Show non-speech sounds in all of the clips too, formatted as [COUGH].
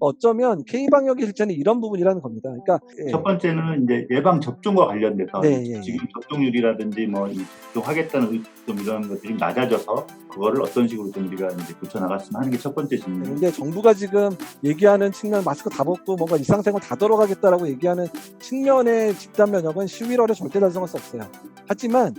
어쩌면 K 방역의 실체는 이런 부분이라는 겁니다. 그러니까 예. 첫 번째는 이제 예방 접종과 관련돼서 네, 예, 예. 지금 접종률이라든지 뭐이 접종하겠다는 의- 좀 이런 것들이 낮아져서 그거를 어떤 식으로 좀 우리가 이제 고쳐 나갔으면 하는 게 첫 번째 질문입니다. 근데 정부가 지금 얘기하는 측면 마스크 다 벗고 뭔가 일상생활 다 돌아가겠다라고 얘기하는 측면의 집단 면역은 11월에 절대 달성할 수 없어요. 하지만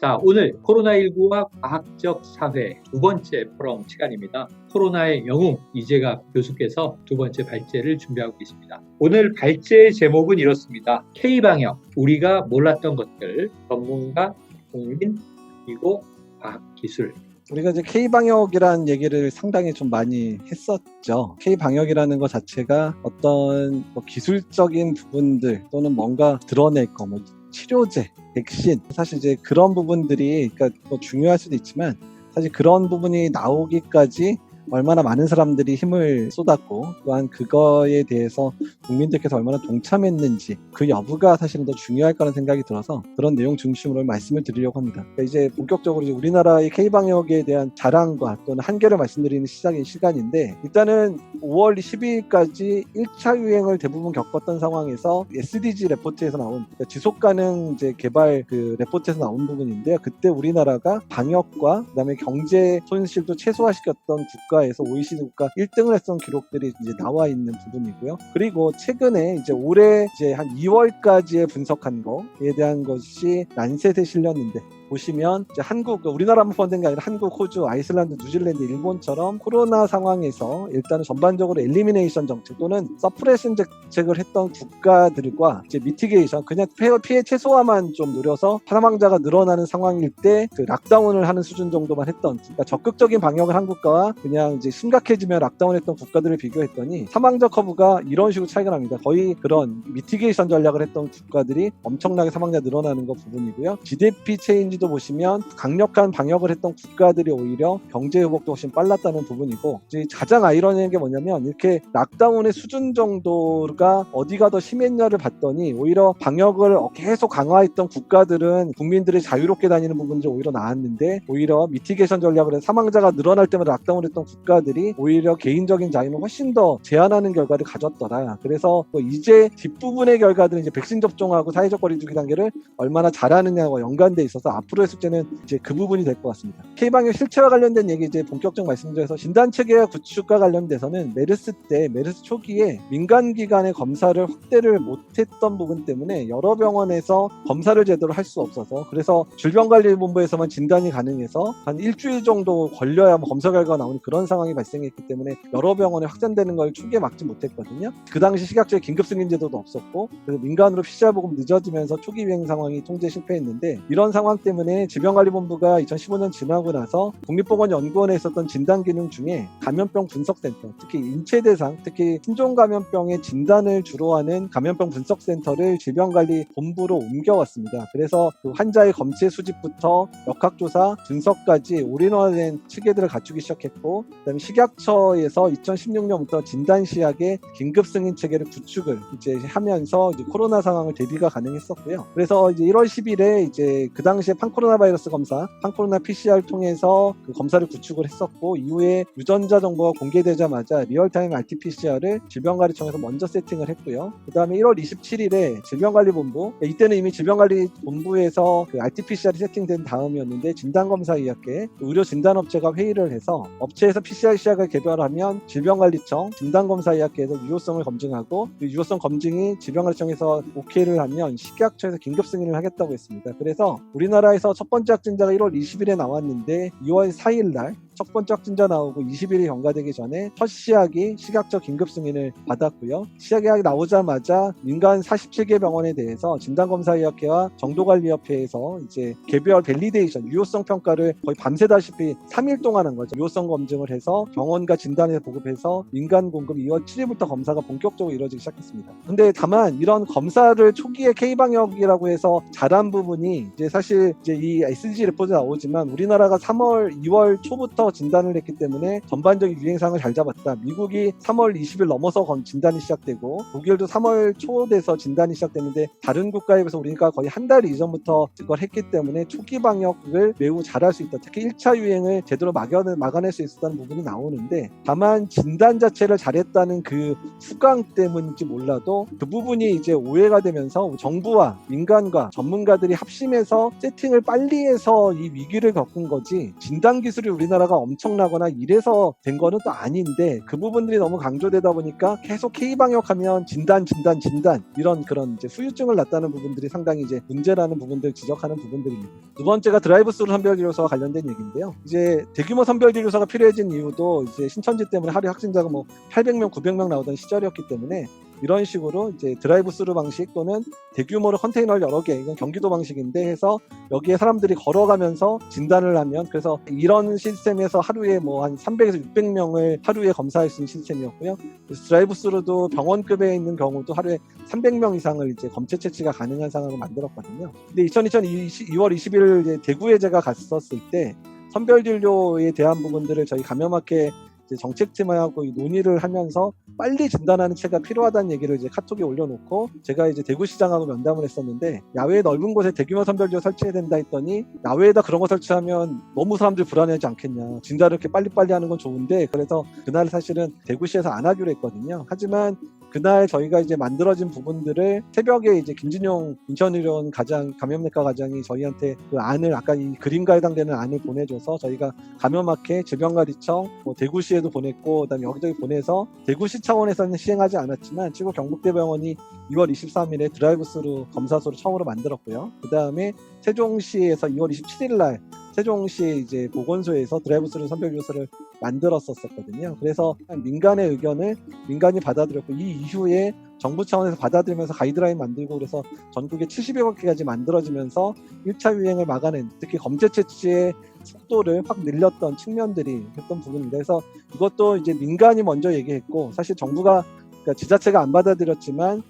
자, 오늘 코로나19와 과학적 사회 두 번째 포럼 시간입니다. 코로나의 영웅 이재갑 교수께서 두 번째 발제를 준비하고 계십니다. 오늘 발제의 제목은 이렇습니다. K방역, 우리가 몰랐던 것들, 전문가, 국민, 그리고 과학기술. 우리가 이제 K 방역이라는 얘기를 상당히 좀 많이 했었죠. K 방역이라는 것 자체가 어떤 뭐 기술적인 부분들 또는 뭔가 드러낼 거, 뭐 치료제, 백신. 사실 이제 그런 부분들이 그러니까 뭐 중요할 수도 있지만 사실 그런 부분이 나오기까지 얼마나 많은 사람들이 힘을 쏟았고 또한 그거에 대해서 국민들께서 얼마나 동참했는지 그 여부가 사실은 더 중요할 거라는 생각이 들어서 그런 내용 중심으로 말씀을 드리려고 합니다. 그러니까 이제 본격적으로 이제 우리나라의 K 방역에 대한 자랑과 또는 한계를 말씀드리는 시작인 시간인데 일단은 5월 12일까지 1차 유행을 대부분 겪었던 상황에서 SDG 레포트에서 나온 그러니까 지속 가능 이제 개발 그 레포트에서 나온 부분인데요. 그때 우리나라가 방역과 그다음에 경제 손실도 최소화시켰던 국가 에서 OECD 국가 1등을 했던 기록들이 이제 나와 있는 부분이고요. 그리고 최근에 이제 올해 이제 한 2월까지의 분석한 거에 대한 것이 란셋에 실렸는데 보시면 한국 우리나라만 포함된 게 아니라 한국, 호주, 아이슬란드, 뉴질랜드, 일본처럼 코로나 상황에서 일단은 전반적으로 엘리미네이션 정책 또는 서프레션 정책을 했던 국가들과 이제 미티게이션 그냥 피해, 최소화만 좀 노려서 사망자가 늘어나는 상황일 때 그 락다운을 하는 수준 정도만 했던 그러니까 적극적인 방역을 한 국가와 그냥 이제 심각해지면 락다운했던 국가들을 비교했더니 사망자 커브가 이런 식으로 차이가 납니다. 거의 그런 미티게이션 전략을 했던 국가들이 엄청나게 사망자 늘어나는 거 부분이고요. GDP 체인지 도 보시면 강력한 방역을 했던 국가들이 오히려 경제 회복도 훨씬 빨랐다는 부분이고 가장 아이러니한 게 뭐냐면 이렇게 락다운의 수준 정도가 어디가 더 심했냐를 봤더니 오히려 방역을 계속 강화했던 국가들은 국민들이 자유롭게 다니는 부분들이 오히려 나았는데 오히려 미티게이션 전략을 해서 사망자가 늘어날 때마다 락다운을 했던 국가들이 오히려 개인적인 자유는 훨씬 더 제한하는 결과를 가졌더라. 그래서 뭐 이제 뒷부분의 결과들은 이제 백신 접종하고 사회적 거리두기 단계를 얼마나 잘하느냐와 연관돼 있어서 앞 으로의 숙제는 이제 그 부분이 될 것 같습니다. K방역 실체와 관련된 얘기 이제 본격적 말씀드려서 진단 체계 구축과 관련돼서는 메르스 때 메르스 초기에 민간 기관의 검사를 확대를 못했던 부분 때문에 여러 병원에서 검사를 제대로 할 수 없어서 그래서 질병관리본부에서만 진단이 가능해서 한 일주일 정도 걸려야 뭐 검사 결과가 나오는 그런 상황이 발생했기 때문에 여러 병원에 확산되는 걸 초기에 막지 못했거든요. 그 당시 식약처에 긴급 승인 제도도 없었고 그래서 민간으로 PCR 보급 늦어지면서 초기 유행 상황이 통제 실패했는데 이런 상황 때문에 질병관리본부가 2015년 지나고 나서 국립보건연구원에 있었던 진단 기능 중에 감염병 분석센터 특히 인체 대상 특히 신종 감염병의 진단을 주로 하는 감염병 분석센터를 질병관리본부로 옮겨왔습니다. 그래서 그 환자의 검체 수집부터 역학조사 분석까지 올인원된 체계들을 갖추기 시작했고 그다음에 식약처에서 2016년부터 진단 시약의 긴급 승인 체계를 구축을 이제 하면서 이제 코로나 상황을 대비가 가능했었고요. 그래서 이제 1월 10일에 이제 그 당시에 판 코로나 바이러스 검사, 판코로나 PCR 통해서 그 검사를 구축을 했었고 이후에 유전자 정보가 공개되자마자 리얼타임 RT-PCR을 질병관리청에서 먼저 세팅을 했고요. 그 다음에 1월 27일에 질병관리본부 이때는 이미 질병관리본부에서 그 RT-PCR이 세팅된 다음이었는데 진단검사의학회 의료 진단업체가 회의를 해서 업체에서 PCR 시약을 개발하면 질병관리청 진단검사의학회에서 유효성을 검증하고 그 유효성 검증이 질병관리청에서 오케이를 하면 식약처에서 긴급 승인을 하겠다고 했습니다. 그래서 우리나라에 서 첫 번째 확진자가 1월 20일에 나왔는데 2월 4일 날 첫 번째 확진자 나오고 20일이 경과되기 전에 첫 시약이 식약처 긴급 승인을 받았고요. 시약이 나오자마자 민간 47개 병원에 대해서 진단검사의학회와 정도관리협회에서 이제 개별 밸리데이션 유효성 평가를 거의 밤새다시피 3일 동안 한 거죠. 유효성 검증을 해서 병원과 진단에 보급해서 민간 공급 2월 7일부터 검사가 본격적으로 이루어지기 시작했습니다. 근데 다만 이런 검사를 초기에 K 방역이라고 해서 잘한 부분이 이제 사실 이제 이 SG 레포트 나오지만 우리나라가 3월, 2월 초부터 초부터 진단을 했기 때문에 전반적인 유행상을 잘 잡았다. 미국이 3월 20일 넘어서 건- 진단이 시작되고 독일도 3월 초 돼서 진단이 시작됐는데 다른 국가에 비해서 우리가 거의 한 달 이전부터 이걸 했기 때문에 초기 방역을 매우 잘할 수 있다. 특히 1차 유행을 제대로 막아내, 막아낼 수 있었다는 부분이 나오는데 다만 진단 자체를 잘했다는 그 수강 때문인지 몰라도 그 부분이 이제 오해가 되면서 정부와 민간과 전문가들이 합심해서 세팅을 빨리 해서 이 위기를 겪은 거지 진단 기술이 우리나라가 엄청나거나 이래서 된 거는 또 아닌데 그 부분들이 너무 강조되다 보니까 계속 K 방역하면 진단 진단 진단 이런 그런 이제 후유증을 낳다는 부분들이 상당히 이제 문제라는 부분들 지적하는 부분들입니다. 두 번째가 드라이브스루 선별 진료소와 관련된 얘기인데요. 이제 대규모 선별 진료소가 필요해진 이유도 이제 신천지 때문에 하루 확진자가 뭐 800명, 900명 나오던 시절이었기 때문에 이런 식으로 이제 드라이브 스루 방식 또는 대규모로 컨테이너를 여러 개 이건 경기도 방식인데 해서 여기에 사람들이 걸어가면서 진단을 하면 그래서 이런 시스템에서 하루에 뭐 한 300에서 600명을 하루에 검사할 수 있는 시스템이었고요. 그래서 드라이브 스루도 병원급에 있는 경우도 하루에 300명 이상을 이제 검체 채취가 가능한 상황을 만들었거든요. 근데 2020년 2월 20일 이제 대구에 제가 갔었을 때 선별 진료에 대한 부분들을 저희 감염학회 정책팀하고 이 논의를 하면서 빨리 진단하는 체가 필요하다는 얘기를 이제 카톡에 올려놓고 제가 이제 대구시장하고 면담을 했었는데 야외 넓은 곳에 대규모 선별지를 설치해야 된다 했더니 야외에다 그런 거 설치하면 너무 사람들이 불안해하지 않겠냐. 진단을 이렇게 빨리빨리 하는 건 좋은데 그래서 그날 사실은 대구시에서 안 하기로 했거든요. 하지만 그날 저희가 이제 만들어진 부분들을 새벽에 이제 김진용 인천의료원 가장 감염내과 과장이 저희한테 그 안을 아까 이 그림과 해당되는 안을 보내줘서 저희가 감염학회 질병관리청 뭐 대구시에도 보냈고 그다음에 여기저기 보내서 대구시 차원에서는 시행하지 않았지만 지구 경북대병원이 2월 23일에 드라이브스루 검사소를 처음으로 만들었고요. 그다음에 세종시에서 2월 27일 날 세종시 이제 보건소에서 드라이브스루 선별조사를 만들었었거든요. 그래서 민간의 의견을 민간이 받아들였고 이 이후에 정부 차원에서 받아들이면서 가이드라인 만들고 그래서 전국에 70여 개까지 만들어지면서 1차 유행을 막아낸 특히 검체 채취의 속도를 확 늘렸던 측면들이 했던 부분입니다. 그래서 이것도 이제 민간이 먼저 얘기했고 사실 정부가 그러니까 지자체가 안 받아들였지만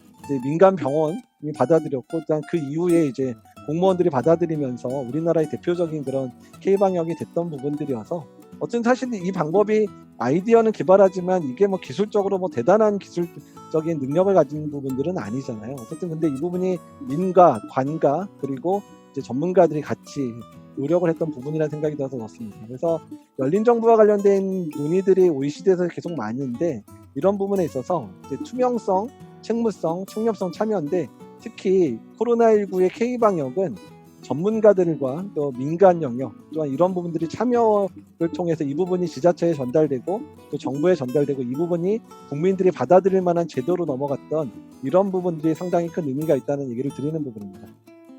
민간 병원이 받아들였고 일단 그 이후에 이제 공무원들이 받아들이면서 우리나라의 대표적인 그런 K 방역이 됐던 부분들이어서 어쨌든 사실 이 방법이 아이디어는 개발하지만 이게 뭐 기술적으로 뭐 대단한 기술적인 능력을 가진 부분들은 아니잖아요. 어쨌든 근데 이 부분이 민가, 관가 그리고 이제 전문가들이 같이 노력을 했던 부분이라는 생각이 들어서 그렇습니다. 그래서 열린 정부와 관련된 논의들이 OECD에서 계속 많은데 이런 부분에 있어서 투명성, 책무성, 청렴성 참여인데 특히 코로나19의 K 방역은 전문가들과 또 민간 영역 또한 이런 부분들이 참여를 통해서 이 부분이 지자체에 전달되고 또 정부에 전달되고 이 부분이 국민들이 받아들일 만한 제도로 넘어갔던 이런 부분들이 상당히 큰 의미가 있다는 얘기를 드리는 부분입니다.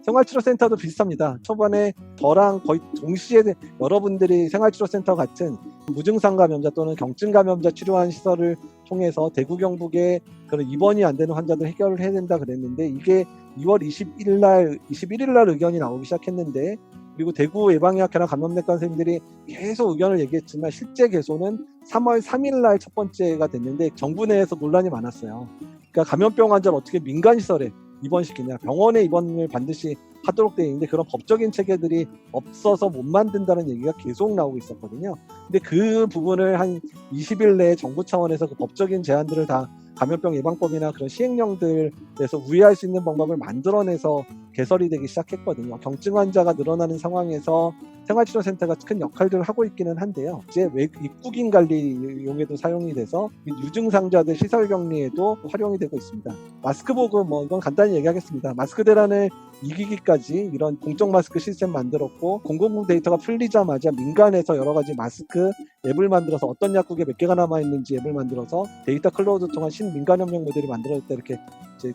생활치료센터도 비슷합니다. 초반에 저랑 거의 동시에 여러분들이 생활치료센터 같은 무증상 감염자 또는 경증 감염자 치료한 시설을 통해서 대구 경북에 그런 입원이 안 되는 환자들 해결을 해야 된다 그랬는데 이게 2월 21일 날 21일 날 의견이 나오기 시작했는데 그리고 대구 예방의학회나 감염내과 선생님들이 계속 의견을 얘기했지만 실제 개소는 3월 3일 날 첫 번째가 됐는데 정부 내에서 논란이 많았어요. 그러니까 감염병 환자를 어떻게 민간 시설에 입원시키냐 병원에 입원을 반드시 하도록 되어 있는데 그런 법적인 체계들이 없어서 못 만든다는 얘기가 계속 나오고 있었거든요. 근데 그 부분을 한 20일 내에 정부 차원에서 그 법적인 제안들을 다 감염병 예방법이나 그런 시행령들에서 우회할 수 있는 방법을 만들어내서 개설이 되기 시작했거든요. 경증 환자가 늘어나는 상황에서 생활치료센터가 큰 역할들을 하고 있기는 한데요. 이제 외- 입국인 관리용에도 사용이 돼서 유증상자들 시설 격리에도 활용이 되고 있습니다. 마스크 보고 뭐 이건 간단히 얘기하겠습니다. 마스크 대란을 이기기까지 이런 공적 마스크 시스템 만들었고 공공국 데이터가 풀리자마자 민간에서 여러 가지 마스크 앱을 만들어서 어떤 약국에 몇 개가 남아 있는지 앱을 만들어서 데이터 클로우드 통한 신민간 협력 모델이 만들어졌다 이렇게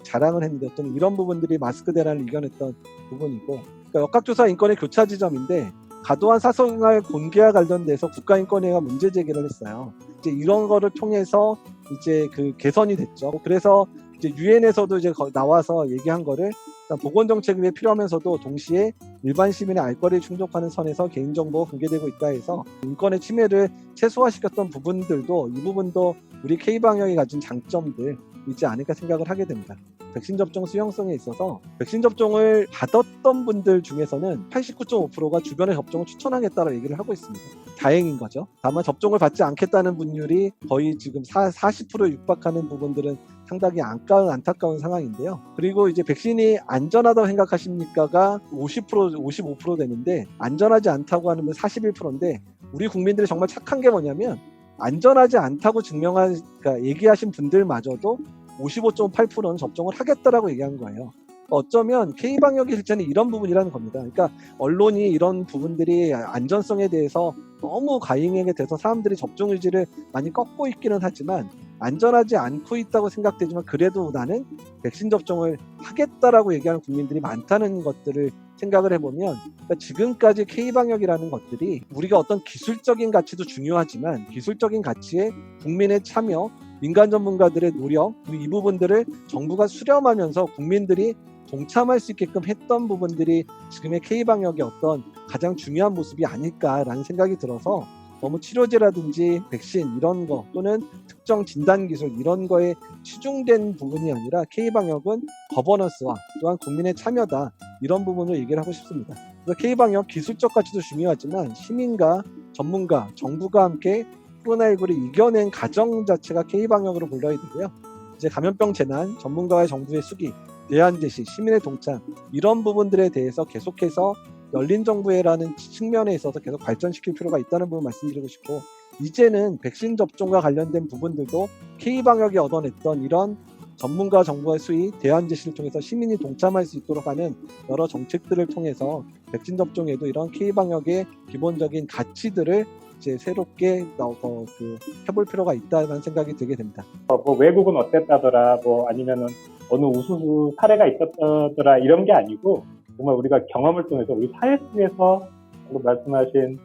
자랑을 했는데 어떤 이런 부분들이 마스크 대란을 이겨냈던 부분이고 그러니까 역학조사 인권의 교차 지점인데 과도한 사생활 공개와 관련돼서 국가인권위가 문제 제기를 했어요. 이제 이런 거를 통해서 이제 그 개선이 됐죠. 그래서 이제 유엔에서도 이제 거- 나와서 얘기한 거를 보건 정책이 왜 필요하면서도 동시에 일반 시민의 알 거리를 충족하는 선에서 개인정보가 공개되고 있다 해서 인권의 침해를 최소화시켰던 부분들도 이 부분도 우리 K 방역이 가진 장점들 있지 않을까 생각을 하게 됩니다. 백신 접종 수용성에 있어서 백신 접종을 받았던 분들 중에서는 89.5%가 주변에 접종을 추천하겠다고 얘기를 하고 있습니다. 다행인 거죠. 다만 접종을 받지 않겠다는 분율이 거의 지금 40%에 육박하는 부분들은 상당히 안타까운, 안타까운 상황인데요. 그리고 이제 백신이 안전하다고 생각하십니까가 50% 55% 되는데 안전하지 않다고 하는 건 41%인데 우리 국민들이 정말 착한 게 뭐냐면 안전하지 않다고 증명한 그러니까 얘기하신 분들마저도 55.8%는 접종을 하겠다라고 얘기한 거예요. 어쩌면 K 방역의 실체는 이런 부분이라는 겁니다. 그러니까 언론이 이런 부분들이 안전성에 대해서 너무 과잉하게 돼서 사람들이 접종 의지를 많이 꺾고 있기는 하지만 안전하지 않고 있다고 생각되지만 그래도 나는 백신 접종을 하겠다라고 얘기하는 국민들이 많다는 것들을 생각을 해보면 그러니까 지금까지 K 방역이라는 것들이 우리가 어떤 기술적인 가치도 중요하지만 기술적인 가치에 국민의 참여, 민간 전문가들의 노력 이 부분들을 정부가 수렴하면서 국민들이 동참할 수 있게끔 했던 부분들이 지금의 K 방역의 어떤 가장 중요한 모습이 아닐까라는 생각이 들어서 너무 치료제라든지 백신 이런 거 또는 특정 진단 기술 이런 거에 치중된 부분이 아니라 K 방역은 거버넌스와 또한 국민의 참여다 이런 부분을 얘기를 하고 싶습니다. 그래서 K 방역 기술적 가치도 중요하지만 시민과 전문가, 정부가 함께 코로나19를 이겨낸 가정 자체가 K 방역으로 불러야 되고요. 이제 감염병 재난, 전문가와 정부의 수기, 대안 제시, 시민의 동참 이런 부분들에 대해서 계속해서 열린 정부회라는 측면에 있어서 계속 발전시킬 필요가 있다는 부분 말씀드리고 싶고 이제는 백신 접종과 관련된 부분들도 K 방역이 얻어냈던 이런 전문가 정부의 수위, 대안 제시를 통해서 시민이 동참할 수 있도록 하는 여러 정책들을 통해서 백신 접종에도 이런 K 방역의 기본적인 가치들을 이제 새롭게 어, 그 해볼 필요가 있다는 생각이 들게 됩니다. 어, 뭐 외국은 어땠다더라, 뭐 아니면은 어느 우수수 사례가 있었다더라 이런 게 아니고 정말 우리가 경험을 통해서 우리 사회 속에서 말씀하신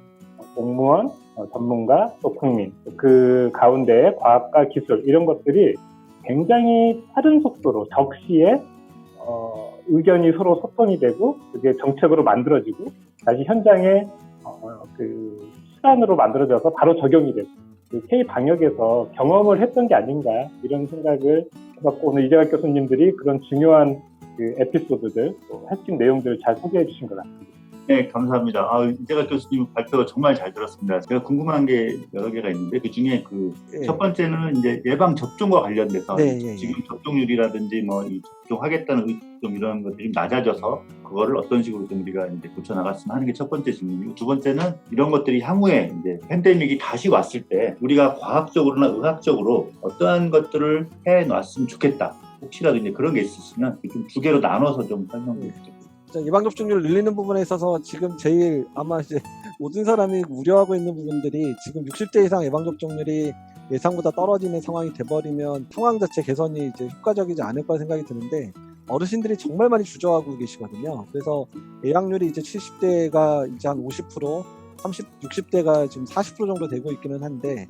공무원, 어, 전문가, 또 국민 그 가운데 과학과 기술 이런 것들이 굉장히 빠른 속도로 적시에 어, 의견이 서로 소통이 되고 그게 정책으로 만들어지고 다시 현장에 어, 그 수단으로 만들어져서 바로 적용이 되고 그 K 방역에서 경험을 했던 게 아닌가 이런 생각을 해봤고 오늘 이재학 교수님들이 그런 중요한 그 에피소드들 또 핵심 내용들을 잘 소개해 주신 것 같습니다. 네, 감사합니다. 아, 이재가 교수님 발표 정말 잘 들었습니다. 제가 궁금한 게 여러 개가 있는데 그 중에 그 예. 첫 번째는 이제 예방 접종과 관련돼서 네, 예, 예. 지금 접종률이라든지 뭐 이 접종하겠다는 의- 좀 이런 것들이 좀 낮아져서 그거를 어떤 식으로 좀 우리가 이제 고쳐 나갔으면 하는 게 첫 번째 질문이고 두 번째는 이런 것들이 향후에 이제 팬데믹이 다시 왔을 때 우리가 과학적으로나 의학적으로 어떠한 것들을 해 놨으면 좋겠다. 혹시라도 이제 그런 게 있으시면 좀 두 개로 나눠서 좀 설명해 주세요. 자, 예방 접종률 늘리는 부분에 있어서 지금 제일 아마 이제 모든 사람이 우려하고 있는 부분들이 지금 60대 이상 예방 접종률이 예상보다 떨어지는 상황이 돼버리면 상황 자체 개선이 이제 효과적이지 않을 거라 생각이 드는데 어르신들이 정말 많이 주저하고 계시거든요. 그래서 예약률이 이제 70대가 이제 한 50%, 30, 60대가 지금 40% 정도 되고 있기는 한데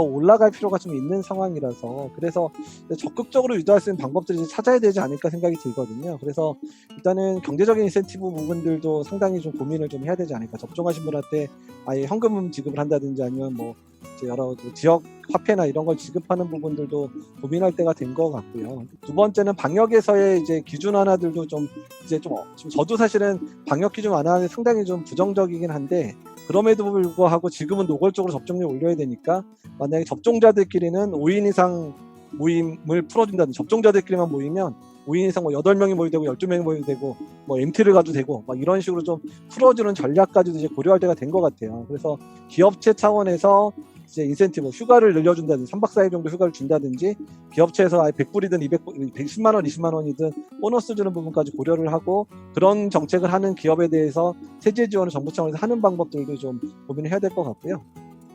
더 올라갈 필요가 좀 있는 상황이라서 그래서 적극적으로 유도할 수 있는 방법들을 찾아야 되지 않을까 생각이 들거든요. 그래서 일단은 경제적인 인센티브 부분들도 상당히 좀 고민을 좀 해야 되지 않을까. 접종하신 분한테 아예 현금 지급을 한다든지 아니면 뭐 여러 그 지역 화폐나 이런 걸 지급하는 부분들도 고민할 때가 된 것 같고요. 두 번째는 방역에서의 이제 기준 완화들도 좀 이제 좀, 어- 좀 저도 사실은 방역 기준 완화는 상당히 좀 부정적이긴 한데 그럼에도 불구하고 지금은 노골적으로 접종률 올려야 되니까 만약에 접종자들끼리는 5인 이상 모임을 풀어준다든지 접종자들끼리만 모이면 5인 이상 뭐 8명이 모여도 되고 12명이 모여도 되고 뭐 MT를 가도 되고 막 이런 식으로 좀 풀어주는 전략까지도 이제 고려할 때가 된 것 같아요. 그래서 기업체 차원에서 이제 인센티브 휴가를 늘려준다든지 3박 4일 정도 휴가를 준다든지 기업체에서 아예 100불이든 200불, 110만 원, 20만 원이든 보너스 주는 부분까지 고려를 하고 그런 정책을 하는 기업에 대해서 세제 지원을 정부 차원에서 하는 방법들도 좀 고민을 해야 될 것 같고요.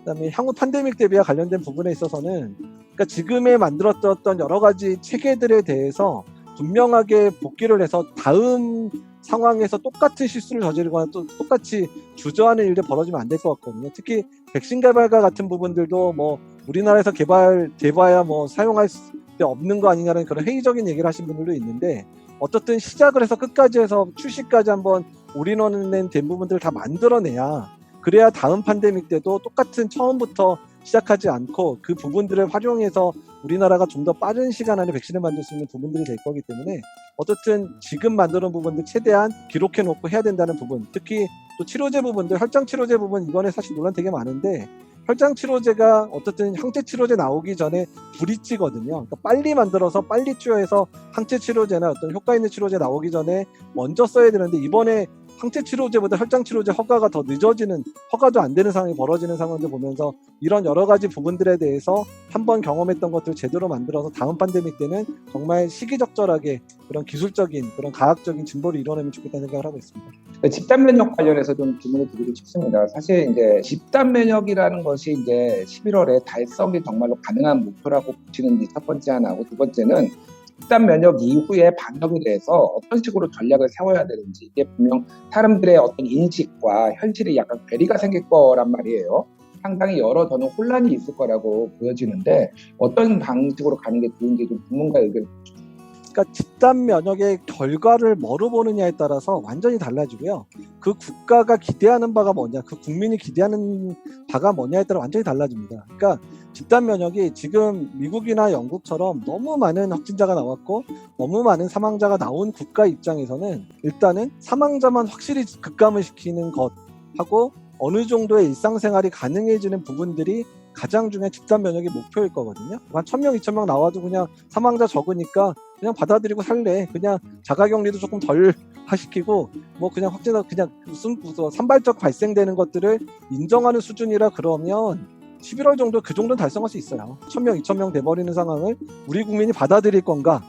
그다음에 향후 팬데믹 대비와 관련된 부분에 있어서는 그러니까 지금에 만들었던 여러 가지 체계들에 대해서 분명하게 복귀를 해서 다음 상황에서 똑같은 실수를 저지르거나 또 똑같이 주저하는 일이 벌어지면 안 될 것 같거든요. 특히 백신 개발과 같은 부분들도 뭐 우리나라에서 개발 돼봐야 뭐 사용할 수 없는 거 아니냐는 그런 회의적인 얘기를 하신 분들도 있는데 어떻든 시작을 해서 끝까지 해서 출시까지 한번 올인원은 된 부분들을 다 만들어내야 그래야 다음 팬데믹 때도 똑같은 처음부터 시작하지 않고 그 부분들을 활용해서 우리나라가 좀 더 빠른 시간 안에 백신을 만들 수 있는 부분들이 될 거기 때문에 어쨌든 지금 만드는 부분들 최대한 기록해 놓고 해야 된다는 부분 특히 또 치료제 부분들 혈장 치료제 부분 이번에 사실 논란 되게 많은데 혈장 치료제가 어쨌든 항체 치료제 나오기 전에 불이찌거든요. 그러니까 빨리 만들어서 빨리 투여해서 항체 치료제나 어떤 효과 있는 치료제 나오기 전에 먼저 써야 되는데 이번에 항체 치료제보다 혈장 치료제 허가가 더 늦어지는 허가도 안 되는 상황이 벌어지는 상황들 보면서 이런 여러 가지 부분들에 대해서 한번 경험했던 것들 제대로 만들어서 다음 팬데믹 때는 정말 시기적절하게 그런 기술적인 그런 과학적인 진보를 이뤄내면 좋겠다는 생각을 하고 있습니다. 집단 면역 관련해서 좀 질문을 드리고 싶습니다. 사실 이제 집단 면역이라는 것이 이제 11월에 달성이 정말로 가능한 목표라고 보시는 게 첫 번째 하나고 두 번째는 집단 면역 이후의 방역에 대해서 어떤 식으로 전략을 세워야 되는지 이게 분명 사람들의 어떤 인식과 현실이 약간 괴리가 생길 거란 말이에요. 상당히 여러 저는 혼란이 있을 거라고 보여지는데 어떤 방식으로 가는 게 좋은지 좀 전문가 의견 그러니까 집단 면역의 결과를 뭐로 보느냐에 따라서 완전히 달라지고요. 그 국가가 기대하는 바가 뭐냐, 그 국민이 기대하는 바가 뭐냐에 따라 완전히 달라집니다. 그러니까 집단 면역이 지금 미국이나 영국처럼 너무 많은 확진자가 나왔고 너무 많은 사망자가 나온 국가 입장에서는 일단은 사망자만 확실히 급감을 시키는 것하고 어느 정도의 일상생활이 가능해지는 부분들이 가장 중요한 집단 면역의 목표일 거거든요. 한 1000명, 2000명 나와도 그냥 사망자 적으니까 그냥 받아들이고 살래. 그냥 자가 격리도 조금 덜 [LAUGHS] 하시키고 뭐 그냥 확진자 그냥 무슨 산발적 발생되는 것들을 인정하는 수준이라 그러면 11월 정도 그 정도는 달성할 수 있어요. 1000명, 2000명 돼버리는 상황을 우리 국민이 받아들일 건가?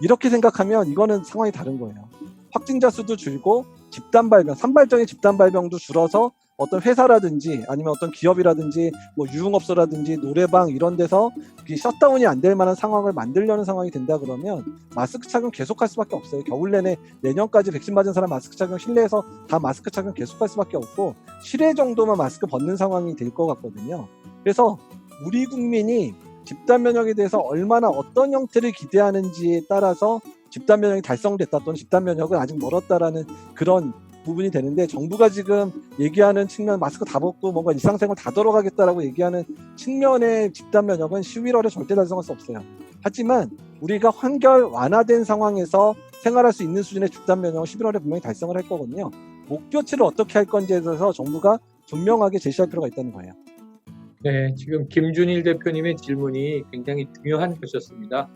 이렇게 생각하면 이거는 상황이 다른 거예요. 확진자 수도 줄고 집단 발병, 산발적인 집단 발병도 줄어서 어떤 회사라든지 아니면 어떤 기업이라든지 뭐 유흥업소라든지 노래방 이런 데서 이 셧다운이 안 될 만한 상황을 만들려는 상황이 된다 그러면 마스크 착용 계속할 수밖에 없어요. 겨울 내내 내년까지 백신 맞은 사람 마스크 착용 실내에서 다 마스크 착용 계속할 수밖에 없고 실외 정도만 마스크 벗는 상황이 될 것 같거든요. 그래서 우리 국민이 집단 면역에 대해서 얼마나 어떤 형태를 기대하는지에 따라서 집단 면역이 달성됐다 또는 집단 면역은 아직 멀었다라는 그런 부분이 되는데 정부가 지금 얘기하는 측면 마스크 다 벗고 뭔가 일상생활 다 돌아가겠다라고 얘기하는 측면의 집단 면역은 11월에 절대 달성할 수 없어요. 하지만 우리가 환결 완화된 상황에서 생활할 수 있는 수준의 집단 면역은 11월에 분명히 달성을 할 거거든요. 목표치를 어떻게 할 건지에 대해서 정부가 분명하게 제시할 필요가 있다는 거예요. 네, 지금 김준일 대표님의 질문이 굉장히 중요한 것이었습니다.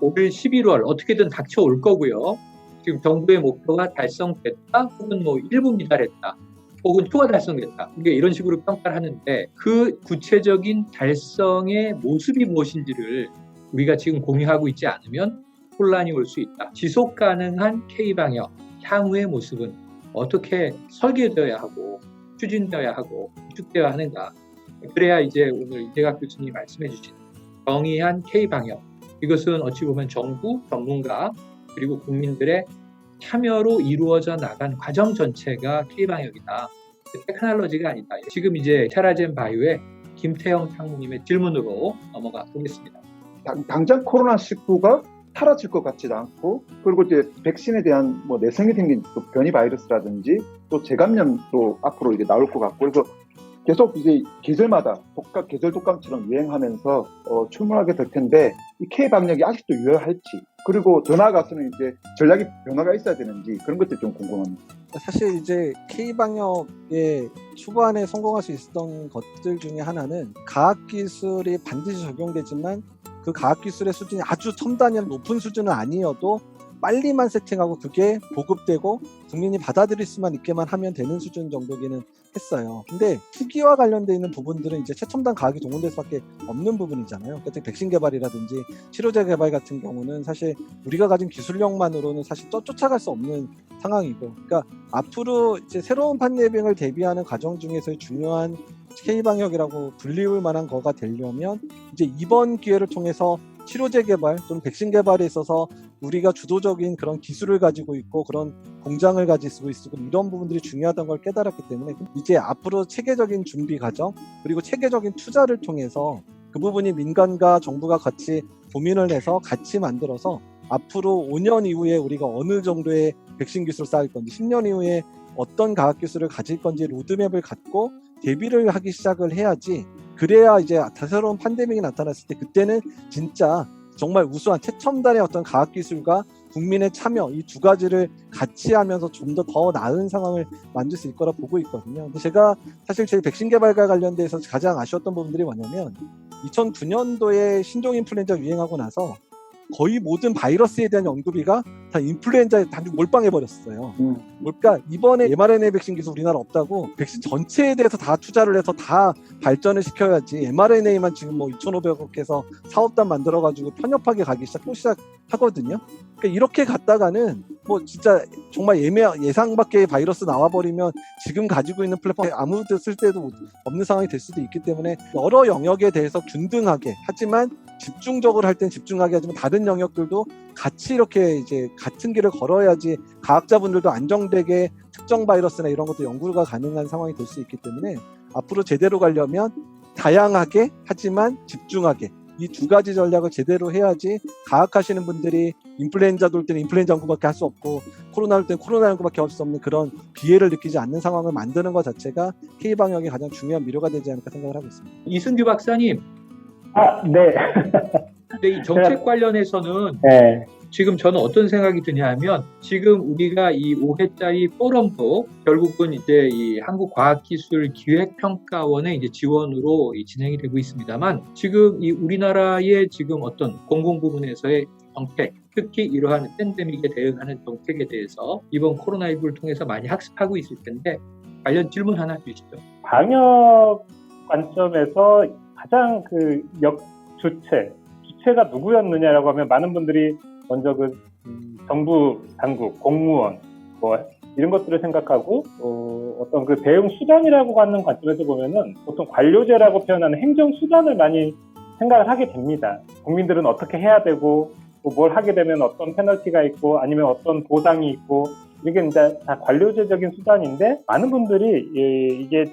올해 11월 어떻게든 닥쳐올 거고요. 지금 정부의 목표가 달성됐다 혹은 뭐 일부 미달했다 혹은 초과 달성됐다 이게 이런 식으로 평가를 하는데 그 구체적인 달성의 모습이 무엇인지를 우리가 지금 공유하고 있지 않으면 혼란이 올 수 있다. 지속 가능한 K 방역 향후의 모습은 어떻게 설계되어야 하고 추진되어야 하고 구축되어야 하는가. 그래야 이제 오늘 이재각 교수님이 말씀해 주신 정의한 K 방역 이것은 어찌 보면 정부 전문가 그리고 국민들의 참여로 이루어져 나간 과정 전체가 K방역이다. 테크놀로지가 아니다. 지금 이제 테라젠 바이오의 김태형 상무님의 질문으로 넘어가 보겠습니다. 당, 당장 코로나19가 사라질 것 같지도 않고 그리고 이제 백신에 대한 뭐 내성이 생긴 또 변이 바이러스라든지 또 재감염도 앞으로 이제 나올 것 같고 그래서 계속 이제 계절마다 독감 계절 독감처럼 유행하면서 어, 출몰하게 될 텐데 이 K 방역이 아직도 유효할지 그리고 더 나아가서는 이제 전략이 변화가 있어야 되는지 그런 것들이 좀 궁금합니다. 사실 이제 K 방역의 초반에 성공할 수 있었던 것들 중에 하나는 과학 기술이 반드시 적용되지만 그 과학 기술의 수준이 아주 첨단이나 높은 수준은 아니어도 빨리만 세팅하고 그게 보급되고 국민이 받아들일 수만 있게만 하면 되는 수준 정도기는 했어요. 근데 후기와 관련돼 있는 부분들은 이제 최첨단 과학이 동원될 수밖에 없는 부분이잖아요. 그러니까 백신 개발이라든지 치료제 개발 같은 경우는 사실 우리가 가진 기술력만으로는 사실 쫓- 쫓아갈 수 없는 상황이고, 그러니까 앞으로 이제 새로운 판데믹을 대비하는 과정 중에서의 중요한 K 방역이라고 불리울 만한 거가 되려면 이제 이번 기회를 통해서 치료제 개발 또는 백신 개발에 있어서 우리가 주도적인 그런 기술을 가지고 있고 그런 공장을 가지고 있고 이런 부분들이 중요하다는 걸 깨달았기 때문에 이제 앞으로 체계적인 준비 과정 그리고 체계적인 투자를 통해서 그 부분이 민간과 정부가 같이 고민을 해서 같이 만들어서 앞으로 5년 이후에 우리가 어느 정도의 백신 기술을 쌓을 건지 10년 이후에 어떤 과학 기술을 가질 건지 로드맵을 갖고 대비를 하기 시작을 해야지 그래야 이제 새로운 팬데믹이 나타났을 때 그때는 진짜 정말 우수한 최첨단의 어떤 과학 기술과 국민의 참여 이 두 가지를 같이 하면서 좀 더더 나은 상황을 만들 수 있을 거라 보고 있거든요. 근데 제가 사실 제일 백신 개발과 관련돼서 가장 아쉬웠던 부분들이 뭐냐면 2009년도에 신종 인플루엔자 유행하고 나서 거의 모든 바이러스에 대한 연구비가 다 인플루엔자에 단지 몰빵해 버렸어요. 음. 뭘까 이번에 mRNA 백신 기술 우리나라 없다고 백신 전체에 대해서 다 투자를 해서 다 발전을 시켜야지 mRNA만 지금 뭐 2,500억 해서 사업단 만들어 가지고 편협하게 가기 시작 또 시작하거든요. 그러니까 이렇게 갔다가는 뭐 진짜 정말 예매 예상 밖의 바이러스 나와 버리면 지금 가지고 있는 플랫폼 아무도 쓸 때도 없는 상황이 될 수도 있기 때문에 여러 영역에 대해서 균등하게 하지만 집중적으로 할 땐 집중하게 하지만 다른 영역들도 같이 이렇게 이제 같은 길을 걸어야지 과학자분들도 안정되게 특정 바이러스나 이런 것도 연구가 가능한 상황이 될 수 있기 때문에 앞으로 제대로 가려면 다양하게 하지만 집중하게 이 두 가지 전략을 제대로 해야지 과학하시는 분들이 인플루엔자 돌 때는 인플루엔자 연구밖에 할 수 없고 코로나 올 때는 코로나 연구밖에 할 수 없는 그런 비애를 느끼지 않는 상황을 만드는 것 자체가 K 방역이 가장 중요한 미로가 되지 않을까 생각을 하고 있습니다. 이승규 박사님, 아, 네. [LAUGHS] 근데 이 정책 관련해서는 네. 지금 저는 어떤 생각이 드냐면 지금 우리가 이 5회짜리 포럼도 결국은 이제 이 한국과학기술기획평가원의 이제 지원으로 이 진행이 되고 있습니다만 지금 이 우리나라의 지금 어떤 공공 부문에서의 정책, 특히 이러한 팬데믹에 대응하는 정책에 대해서 이번 코로나19를 통해서 많이 학습하고 있을 텐데 관련 질문 하나 주시죠. 방역 관점에서 가장 그 역 주체, 주체가 누구였느냐라고 하면 많은 분들이 먼저 그 음, 정부 당국, 공무원 뭐 이런 것들을 생각하고 어, 어떤 그 대응 수단이라고 하는 관점에서 보면은 보통 관료제라고 표현하는 행정 수단을 많이 생각을 하게 됩니다. 국민들은 어떻게 해야 되고 또뭘 하게 되면 어떤 페널티가 있고 아니면 어떤 보상이 있고 이게 이제 다 관료제적인 수단인데 많은 분들이 예, 이게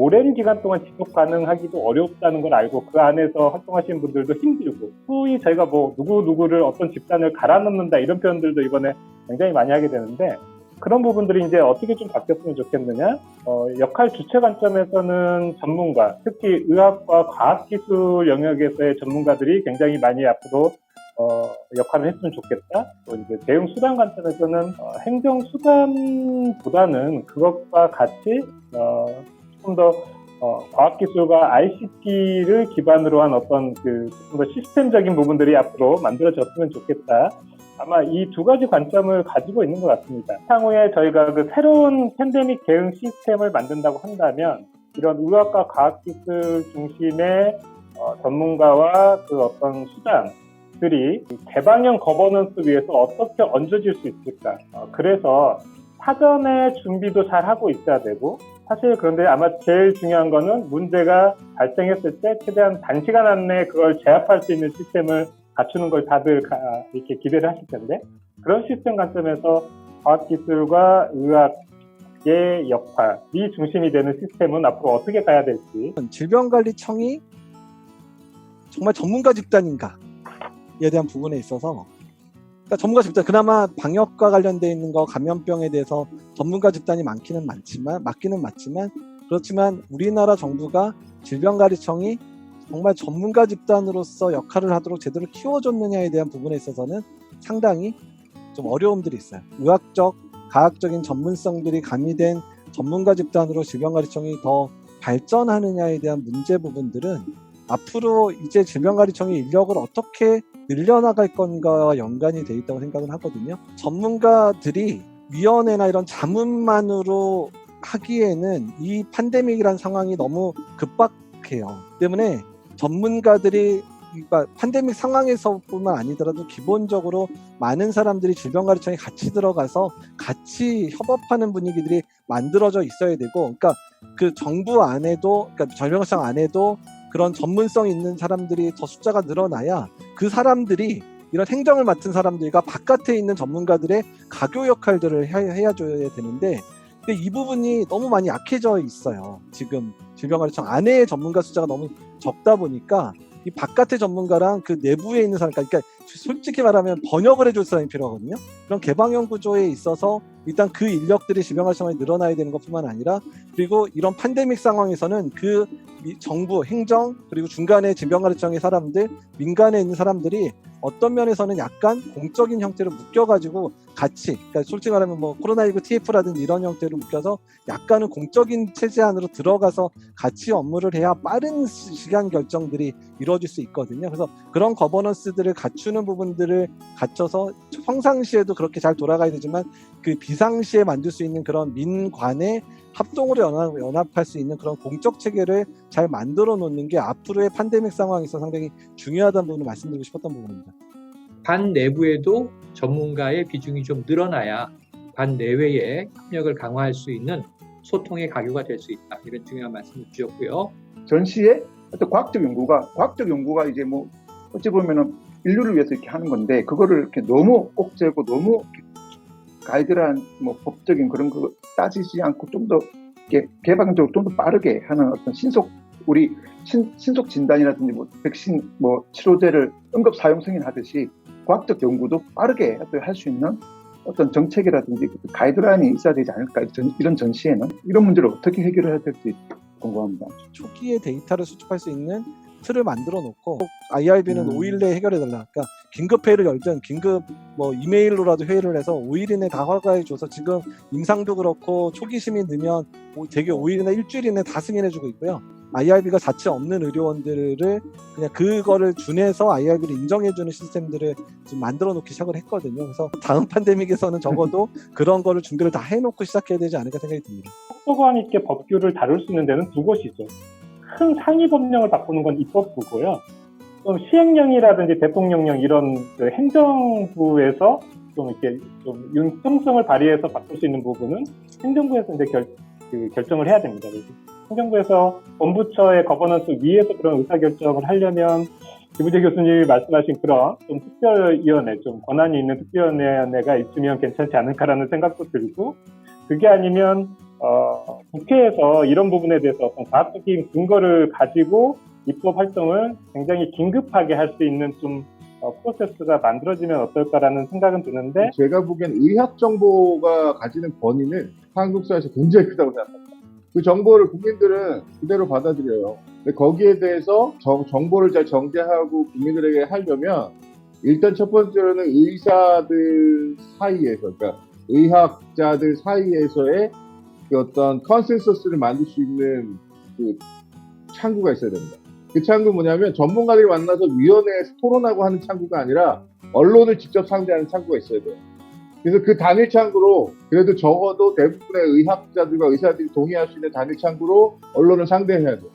오랜 기간 동안 지속 가능하기도 어렵다는 걸 알고 그 안에서 활동하시는 분들도 힘들고 소위 저희가 뭐 누구 누구를 어떤 집단을 갈아넣는다 이런 표현들도 이번에 굉장히 많이 하게 되는데 그런 부분들이 이제 어떻게 좀 바뀌었으면 좋겠느냐 어, 역할 주체 관점에서는 전문가 특히 의학과 과학기술 영역에서의 전문가들이 굉장히 많이 앞으로 어, 역할을 했으면 좋겠다. 또 이제 대응 수단 관점에서는 어, 행정 수단보다는 그것과 같이 어, 조금 더 어, 과학기술과 ICT를 기반으로 한 어떤 그 시스템적인 부분들이 앞으로 만들어졌으면 좋겠다. 아마 이 두 가지 관점을 가지고 있는 것 같습니다. 향후에 저희가 그 새로운 팬데믹 대응 시스템을 만든다고 한다면 이런 의학과 과학기술 중심의 어, 전문가와 그 어떤 수단들이 개방형 거버넌스 위해서 어떻게 얹어질 수 있을까? 어, 그래서 사전에 준비도 잘 하고 있어야 되고 사실 그런데 아마 제일 중요한 거는 문제가 발생했을 때 최대한 단시간 안에 그걸 제압할 수 있는 시스템을 갖추는 걸 다들 가- 이렇게 기대를 하실 텐데 그런 시스템 관점에서 과학기술과 의학 의 역할이 중심이 되는 시스템은 앞으로 어떻게 가야 될지. 질병관리청이 정말 전문가 집단인가에 대한 부분에 있어서 그러니까 전문가 집단 그나마 방역과 관련돼 있는 거 감염병에 대해서 전문가 집단이 많기는 많지만 맞기는 맞지만 그렇지만 우리나라 정부가 질병관리청이 정말 전문가 집단으로서 역할을 하도록 제대로 키워줬느냐에 대한 부분에 있어서는 상당히 좀 어려움들이 있어요. 의학적, 과학적인 전문성들이 가미된 전문가 집단으로 질병관리청이 더 발전하느냐에 대한 문제 부분들은 앞으로 이제 질병관리청의 인력을 어떻게 늘려나갈 건가와 연관이 돼 있다고 생각을 하거든요. 전문가들이 위원회나 이런 자문만으로 하기에는 이 팬데믹이라는 상황이 너무 급박해요. 때문에 전문가들이 그러니까 팬데믹 상황에서뿐만 아니더라도 기본적으로 많은 사람들이 질병관리청에 같이 들어가서 같이 협업하는 분위기들이 만들어져 있어야 되고, 그러니까 그 정부 안에도, 그러니까 질병관리청 안에도 그런 전문성 있는 사람들이 더 숫자가 늘어나야 그 사람들이 이런 행정을 맡은 사람들과 바깥에 있는 전문가들의 가교 역할들을 해, 해야줘야 되는데 근데 이 부분이 너무 많이 약해져 있어요. 지금 질병관리청 안에의 전문가 숫자가 너무 적다 보니까 이 바깥의 전문가랑 그 내부에 있는 사람, 그러니까 솔직히 말하면 번역을 해줄 사람이 필요하거든요. 그런 개방형 구조에 있어서 일단 그 인력들이 질병관리청에 늘어나야 되는 것뿐만 아니라 그리고 이런 팬데믹 상황에서는 그 미- 정부, 행정 그리고 중간에 질병관리청의 사람들, 민간에 있는 사람들이 어떤 면에서는 약간 공적인 형태로 묶여가지고 같이, 그러니까 솔직히 말하면 뭐 코로나19 TF라든지 이런 형태로 묶여서 약간은 공적인 체제 안으로 들어가서 같이 업무를 해야 빠른 시- 시간 결정들이 이루어질 수 있거든요. 그래서 그런 거버넌스들을 갖추는 부분들을 갖춰서 평상시에도 그렇게 잘 돌아가야 되지만 그 비상시에 만들 수 있는 그런 민관의 합동으로 연합, 연합 할 수 있는 그런 공적 체계를 잘 만들어 놓는 게 앞으로의 팬데믹 상황에서 상당히 중요하다는 부분을 말씀드리고 싶었던 부분입니다. 관 내부에도 전문가의 비중이 좀 늘어나야 관 내외의 협력을 강화할 수 있는 소통의 가교가 될 수 있다. 이런 중요한 말씀을 주셨고요. 전시에 어떤 과학적 연구가 과학적 연구가 이제 뭐 어찌 보면은 인류를 위해서 이렇게 하는 건데 그거를 이렇게 너무 꼭재고 너무 가이드란 뭐 법적인 그런 거 따지지 않고 좀 더 개방적으로 좀 더 빠르게 하는 어떤 신속 우리 신, 신속 진단이라든지 뭐 백신 뭐 치료제를 응급 사용 승인하듯이 과학적 연구도 빠르게 할 수 있는 어떤 정책이라든지 가이드라인이 있어야 되지 않을까 전- 이런 전시에는 이런 문제를 어떻게 해결해야 될지 궁금합니다. 초기에 데이터를 수집할 수 있는 틀을 만들어 놓고 IRB는 음. 5일 내에 해결해 달라. 그러니까 긴급 회의를 열든 긴급 뭐 이메일로라도 회의를 해서 5일 이내 다 허가해 줘서 지금 임상도 그렇고 초기심이 넣으면 오- 되게 5일이나 일주일 이내 다 승인해 주고 있고요. IRB가 자체 없는 의료원들을 그냥 그거를 준해서 IRB를 인정해 주는 시스템들을 좀 만들어 놓기 시작을 했거든요. 그래서 다음 팬데믹에서는 적어도 [LAUGHS] 그런 거를 준비를 다 해놓고 시작해야 되지 않을까 생각이 듭니다. 속도감 있게 법규를 다룰 수 있는 데는 두 곳이죠. 큰 상위 법령을 바꾸는 건 입법부고요. 좀 시행령이라든지 대통령령 이런 그 행정부에서 좀 이렇게 좀 융통성을 발휘해서 바꿀 수 있는 부분은 행정부에서 이제 결, 그 결정을 해야 됩니다. 행정부에서 본부처의 거버넌스 위에서 그런 의사결정을 하려면 김우재 교수님이 말씀하신 그런 좀 특별위원회, 좀 권한이 있는 특별위원회가 있으면 괜찮지 않을까라는 생각도 들고 그게 아니면 어, 국회에서 이런 부분에 대해서 어떤 과학적인 근거를 가지고 입법 활동을 굉장히 긴급하게 할 수 있는 좀 어, 프로세스가 만들어지면 어떨까라는 생각은 드는데 제가 보기엔 의학 정보가 가지는 권위는 한국 사회에서 굉장히 크다고 생각합니다. 그 정보를 국민들은 그대로 받아들여요. 근데 거기에 대해서 정, 정보를 잘 정제하고 국민들에게 하려면 일단 첫 번째로는 의사들 사이에서, 그러니까 의학자들 사이에서의 그 어떤 컨센서스를 만들 수 있는 그 창구가 있어야 됩니다. 그 창구 뭐냐면 전문가들이 만나서 위원회에서 토론하고 하는 창구가 아니라 언론을 직접 상대하는 창구가 있어야 돼요. 그래서 그 단일 창구로 그래도 적어도 대부분의 의학자들과 의사들이 동의할 수 있는 단일 창구로 언론을 상대해야 돼요.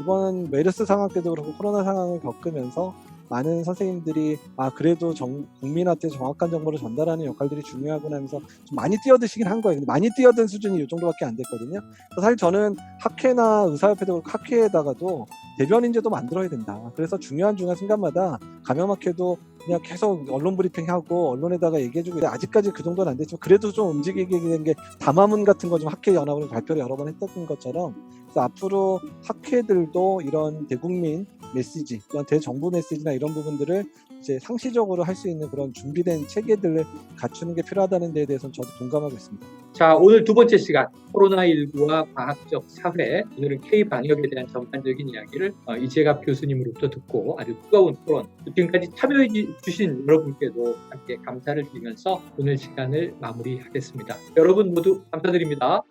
이번 메르스 상황 때도 그렇고 코로나 상황을 겪으면서 많은 선생님들이 아 그래도 정- 국민한테 정확한 정보를 전달하는 역할들이 중요하구나 하면서 좀 많이 뛰어드시긴 한 거예요. 근데 많이 뛰어든 수준이 이 정도밖에 안 됐거든요. 사실 저는 학회나 의사협회도 그렇고 학회에다가도 대변인제도 만들어야 된다. 그래서 중요한 중요한 순간마다 감염학회도 그냥 계속 언론 브리핑하고 언론에다가 얘기해주고 아직까지 그 정도는 안 됐지만 그래도 좀 움직이게 된 게 담화문 같은 거 좀 학회 연합으로 발표를 여러 번 했던 것처럼 그래서 앞으로 학회들도 이런 대국민 메시지 또한 대정부 메시지나 이런 부분들을 이제 상시적으로 할 수 있는 그런 준비된 체계들을 갖추는 게 필요하다는 데에 대해서는 저도 동감하고 있습니다. 자, 오늘 두 번째 시간 코로나19와 과학적 사회 오늘은 K 방역에 대한 전반적인 이야기를 어, 이재갑 교수님으로부터 듣고 아주 뜨거운 토론 지금까지 참여해 주신 여러분께도 함께 감사를 드리면서 오늘 시간을 마무리하겠습니다. 여러분 모두 감사드립니다.